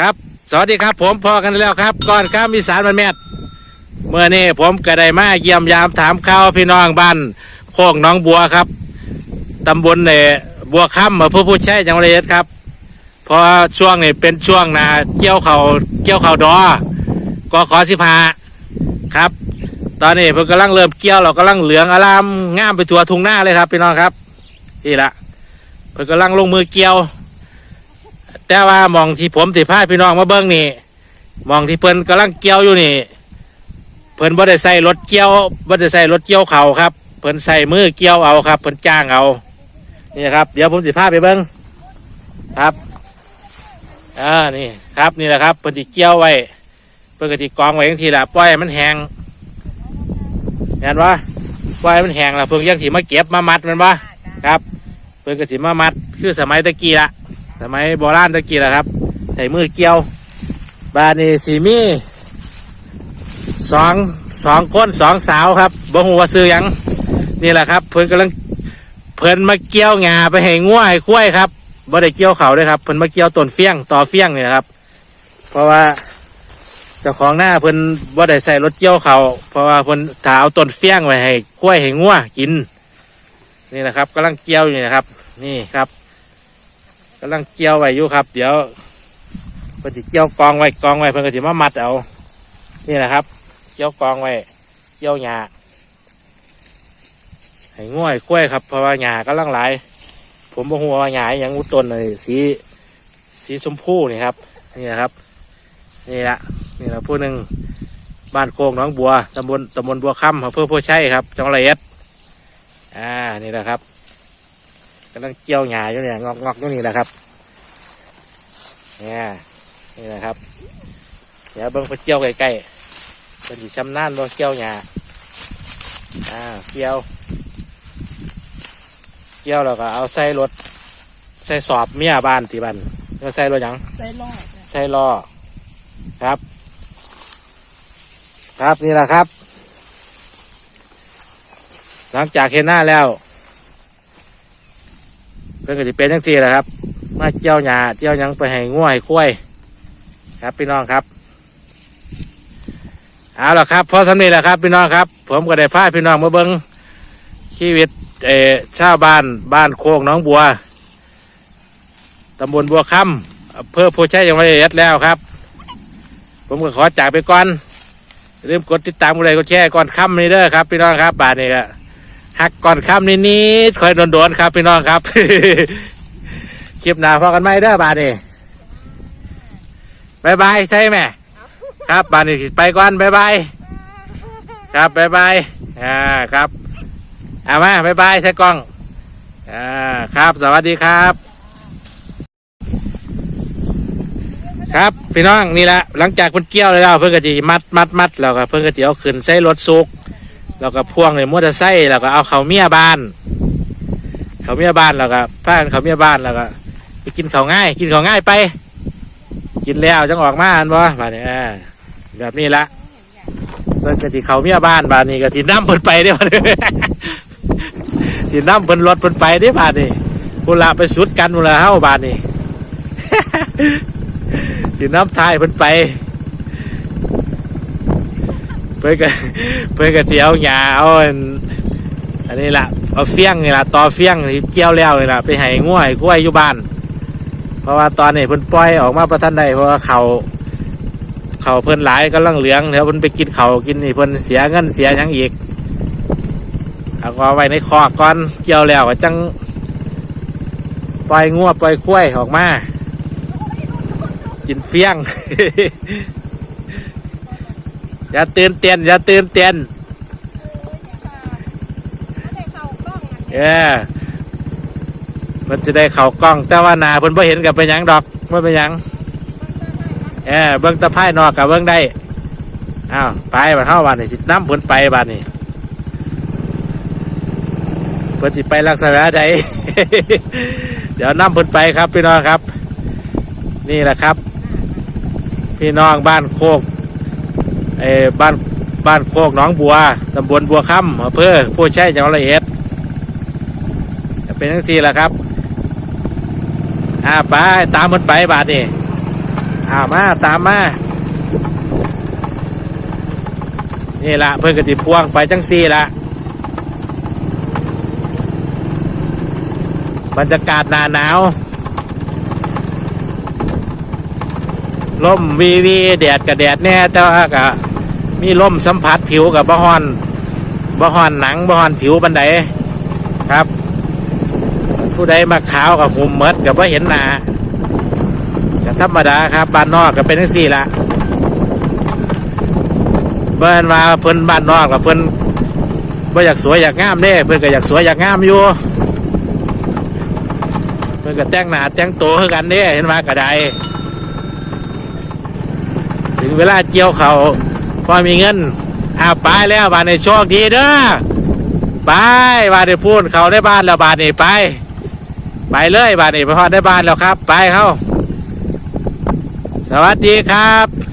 ครับ สวัสดีครับ ผมพอกันแล้วครับ ก่อนข้ามอีสานมันแมทเมื่อนี้ผมก็ได้มาเยี่ยมยามถามข่าวพี่น้องบ้านโคกน้องบัวครับตำบลเนี่ยบัวค่ำอำเภอผู้ใช้จังหวัดระยครับ พอช่วงนี้เป็นช่วงนาเกี่ยวเขาวเกี่ยวเขาวดอกอขอสิพาครับ ตอนนี้เพิ่งกำลังเริ่มเกี่ยวเรากำลังเหลืองอารามงามไปทั่วทุ่งหน้าเลยครับพี่น้องครับนี่ละเพิ่งกำลังลงมือเกี่ยว แต่ว่ามองที่ผมสิพาพี่น้องมาเบิ้งนี่มองที่เพิ่นกำลังเกี่ยวอยู่นี่ เพิ่นบ่ได้ใส่รถเกี่ยวบ่ได้ใส่รถเกี่ยวเขาครับ เพิ่นใส่มือเกี่ยวเอาครับ เพิ่นจ้างเอา นี่ครับ เดี๋ยวผมสิพาไปเบิ้งครับอ่านี่ครับนี่แหละครับเพิ่นสิเกี่ยวไว้เพิ่นก็สิกองไว้จังทีละปล่อยมันแห้งเห็นปะปล่อยมันแห้งแล้วเพิ่นยังสิมาเก็บมามัดมันปะครับ เพิ่นก็สิมามัดคือสมัยตะกี้ละ สมัยโบราณตะกี้แหละครับ ใส่มือเกี่ยว บานนี้สีมีสองสองคนสองสาวครับบ่ฮู้ว่าซื้อยังนี่แหละครับ เพิ่นกำลังเพิ่นมาเกี่ยวงาไปให้งัวให้ควายครับบ่ได้เกี่ยวเขาด้วยครับเพิ่นมาเกี่ยวต้นเฟี้ยงต่อเฟี้ยงนี่นะครับ เพราะว่าเจ้าของหน้าเพิ่นบ่ได้ใส่รถเกี่ยวเขาเพราะว่าเพิ่นถ้าเอาต้นเฟี้ยงไว้ให้ควายให้งัวกิน นี่นะครับกำลังเกี่ยวอยู่นะครับ นี่ครับ กำลังเกี่ยวไว้อยู่ครับ เดี๋ยวเพิ่นสิเกี่ยวกองไว้กองไว้เพิ่นก็สิมามัดเอานี่แหละครับ เกี่ยวกองไว้เกี่ยวหญ้าให้ง่วยกล้วยครับเพราะว่าหญ้ากำลังหลาย ผมบ่ฮู้ว่าหญ้าอหยังอุต้นเลยสีสีชมพูนี่ครับ นี่นะครับ นี่ละนี่ละผู้หนึ่งบ้านโคกหน้องบัวตำบลตำบลบัวค่ำอำเภอโพชัยครับจังหวัดระยองอ่านี่แหละครับ กำลังเกี่ยวหญ้าอยู่เนี่ยงอกงอกอยู่นี่แหละครับเนี่ยนี่แหละครับ เดี๋ยวเบิ้งไปเกี่ยวใกล้ๆเป็นสิชำนาญบ่เกี่ยวหญ้าอ่าเกี่ยว เกี่ยวแล้วก็เอาใส่รถใส่สอบเมียบ้านที่บ้านแล้วใส่รถหยังใส่ลอดใส่ล้อครับ ครับนี่แหละครับ หลังจากเห็นหน้าแล้วเพื่นก็จะเป็นทั้งสี่แหละครับ มาเจียวหญ้าเจียวยังไปให้ง่วให้คุ้ยครับพี่น้องครับเอาละครับพอทำนี้แหละครับ พี่น้องครับ ผมก็ได้พาพี่น้องมาเบิ้งชีวิตเอชาวบ้านบ้านโคกน้องบัวตำบลบัวค่ำอำเภอโพชัยจังหวัดระยองแล้วครับ ผมก็ขอจากไปก่อนอย่าลืมกดติดตามกดไลค์กดแชร์ก่อนค่ำนี้เด้อครับ พี่น้องครับบาทนี้ก็ หักก่อนค่ำนิดๆคอยโดนๆครับพี่น้องครับ คลิปหน้าพอกันไหมเด้อบาดนี้บายบายใช่ไหมครับบาดนี้ไปก่อนบายบายครับบายบายอ่าครับเอามาบายบายใช้กล้องอ่าครับ สวัสดีครับ ครับพี่น้องนี่แหละหลังจากเพิ่นเกี่ยวเลยแล้วเพิ่นก็จะมัดมัดมัดแล้วก็เพิ่นก็จะเอาขึ้นใส่รถซุก แล้วก็พ่วงในมอเตอร์ไซค์แล้วก็เอาเขาเมียบ้าน เขาเมียบ้านแล้วก็พากันเขาเมียบ้านแล้วก็ไปกินเขาง่าย กินเขาง่ายไป กินแล้วจังออกมาอันบ่บาดนี้อ่าแบบนี้ละเพิ่นก็สิเขาเมียบ้านบ้าดนี้ก็สิน้ำเพิ่นไปได้อบาดนี้สิน้ำเพิ่นรถเพิ่นไปได้อบาดนี้พุ่นละไปสุดกันพุ่นละเฮ้าบ้าดนี้ สิน้ำทายเพิ่นไป เพื่อนก็เพื่อนก็สิเอาหญ้าเอาอันอันนี้ละเอาเฟี้ยงนี่ละต่อเฟี้ยงที่เกี่ยวแล้วนี่ละไปให้ง่วยกล้วยอยู่บ้าน เพราะว่าตอนนี้เพิ่นปล่อยออกมาประทันใดเพราะว่าเขาเขาเพิ่นหลายก็ลังเหลืองเดี๋ยวเพิ่นไปกินเขากินนี่เพิ่นเสียเงินเสียหยังอีกเอาก็ไว้ในคอก่อนเกี่ยวแล้วจังปล่อยงัวปล่อยกล้วยออกมากินเฟี้ยง อย่าตื่นเต้นอย่าตื่นเต้นได้เข้ากล้องอันเออมันจะได้เข่ากล้อง แต่ว่าหนาเพิ่นบ่เห็นกับเป็นหยังดอกไม่เป็นหยังเออเบิ้งตะไคร่นอกกับเบิ้งได้อ้าวไปบัดเฮาบัดนี้สิน้ำเพิ่นไปบัดนี้เพิ่นสิไปลักษณะใดเดี๋ยวน้ำเพิ่นไปครับพี่น้องครับ นี่แหละครับ พี่น้องบ้านโคก เออบ้านบ้านโคกหนองบัวตำบลบัวค่ำอำเภอผู้ใช้จังหวัดระยองจะเป็นทั้งทีแหละครับอ่าไปตามมันไปบาทนี่อ่ามาตามมานี่ละเพื่อนกติพวงไปจังซี่ละบรรยากาศหนาหนาวลมวีวีแดดกับแดดแน่แต่ว่าก็ มีลมสัมผัสผิวกับบะฮอนบะฮอนหนังบะฮอนผิวบันไดครับ ผู้ใดมาขาวกับหุ่มเมดกับว่าเห็นหนาก็ธรรมดาครับบ้านนอกก็เป็นทั้งสี่ละเพิ่นมาเพิ่นบ้านนอกกับเพิ่นว่าอยากสวยอยากงามเด้เพิ่นก็อยากสวยอยากงามอยู่ เพิ่นก็แต่งหน้าแต่งตัวคือกันเด้เห็นว่ากระไดถึงเวลาเกี่ยวเขา วพอมีเงินอาไปแล้วบาทในโชคดีเด้อไปบาทในพูดเขาได้บ้านแล้วบาทนี่ไป ไปเลยบาทนี่ไปพอดได้บ้านแล้วครับ ไปเขาสวัสดีครับ